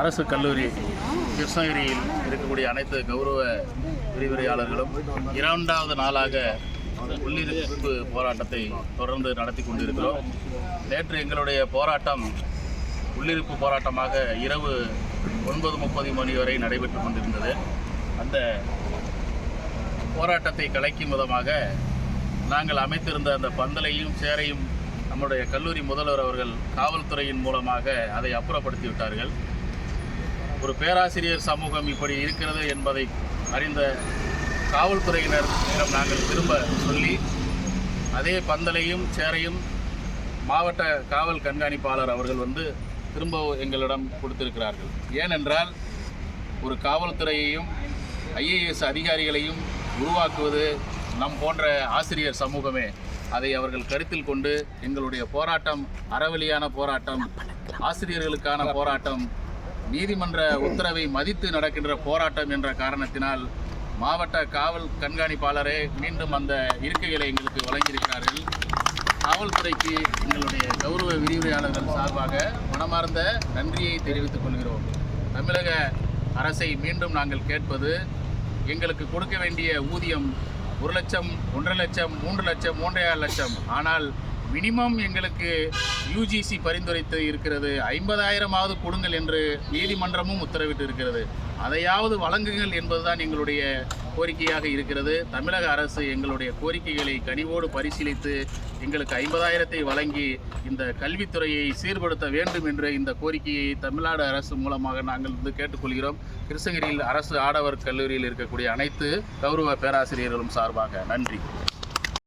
அரசு கல்லூரி கிருஷ்ணகிரியில் இருக்கக்கூடிய அனைத்து கௌரவ விரிவுரையாளர்களும் இரண்டாவது நாளாக உள்ளிருப்பு போராட்டத்தை தொடர்ந்து நடத்தி கொண்டிருக்கிறோம். நேற்று எங்களுடைய போராட்டம் உள்ளிருப்பு போராட்டமாக இரவு ஒன்பது முப்பது மணி வரை நடைபெற்று கொண்டிருந்தது. அந்த போராட்டத்தை கலைக்கும் விதமாக நாங்கள் அமைத்திருந்த அந்த பந்தலையும் சேரையும் நம்முடைய கல்லூரி முதல்வர் அவர்கள் காவல்துறையின் மூலமாக அதை அப்புறப்படுத்தி விட்டார்கள் ஒரு பேராசிரியர் சமூகம் இப்படி இருக்கிறது என்பதை அறிந்த காவல்துறையினரிடம் நாங்கள் திரும்ப சொல்லி அதே பந்தலையும் சேரையும் மாவட்ட காவல் கண்காணிப்பாளர் அவர்கள் வந்து திரும்ப எங்களிடம் கொடுத்திருக்கிறார்கள். ஏனென்றால் ஒரு காவல்துறையையும் ஐஏஎஸ் அதிகாரிகளையும் உருவாக்குவது நம் போன்ற ஆசிரியர் சமூகமே. அதை அவர்கள் கருத்தில் கொண்டு எங்களுடைய போராட்டம் அறவழியான போராட்டம் ஆசிரியர்களுக்கான போராட்டம் நீதிமன்ற உத்தரவை மதித்து நடக்கின்ற போராட்டம் என்ற காரணத்தினால் மாவட்ட காவல் கண்காணிப்பாளரே மீண்டும் அந்த இருக்கைகளை எங்களுக்கு வழங்கியிருக்கிறார்கள். காவல்துறைக்கு எங்களுடைய கௌரவ விரிவுரையாளர்கள் சார்பாக மனமார்ந்த நன்றியை தெரிவித்துக் கொள்கிறோம். தமிழக அரசை மீண்டும் நாங்கள் கேட்பது எங்களுக்கு கொடுக்க வேண்டிய ஊதியம் ஒரு லட்சம் ஒன்றரை லட்சம் மூன்று லட்சம் மூன்றே லட்சம். ஆனால் மினிமம் எங்களுக்கு யூஜிசி பரிந்துரைத்து இருக்கிறது. ஐம்பதாயிரமாவது கொடுங்கள் என்று நீதிமன்றமும் உத்தரவிட்டு இருக்கிறது அதையாவது வழங்குங்கள் என்பதுதான் எங்களுடைய கோரிக்கையாக இருக்கிறது. தமிழக அரசு எங்களுடைய கோரிக்கைகளை கனிவோடு பரிசீலித்து எங்களுக்கு ஐம்பதாயிரத்தை வழங்கி இந்த கல்வித்துறையை சீர்படுத்த வேண்டும் என்ற இந்த கோரிக்கையை தமிழ்நாடு அரசு மூலமாக நாங்கள் வந்து கேட்டுக்கொள்கிறோம். கிருஷ்ணகிரியில் அரசு ஆடவர் கல்லூரியில் இருக்கக்கூடிய அனைத்து கௌரவ பேராசிரியர்களும் சார்பாக நன்றி.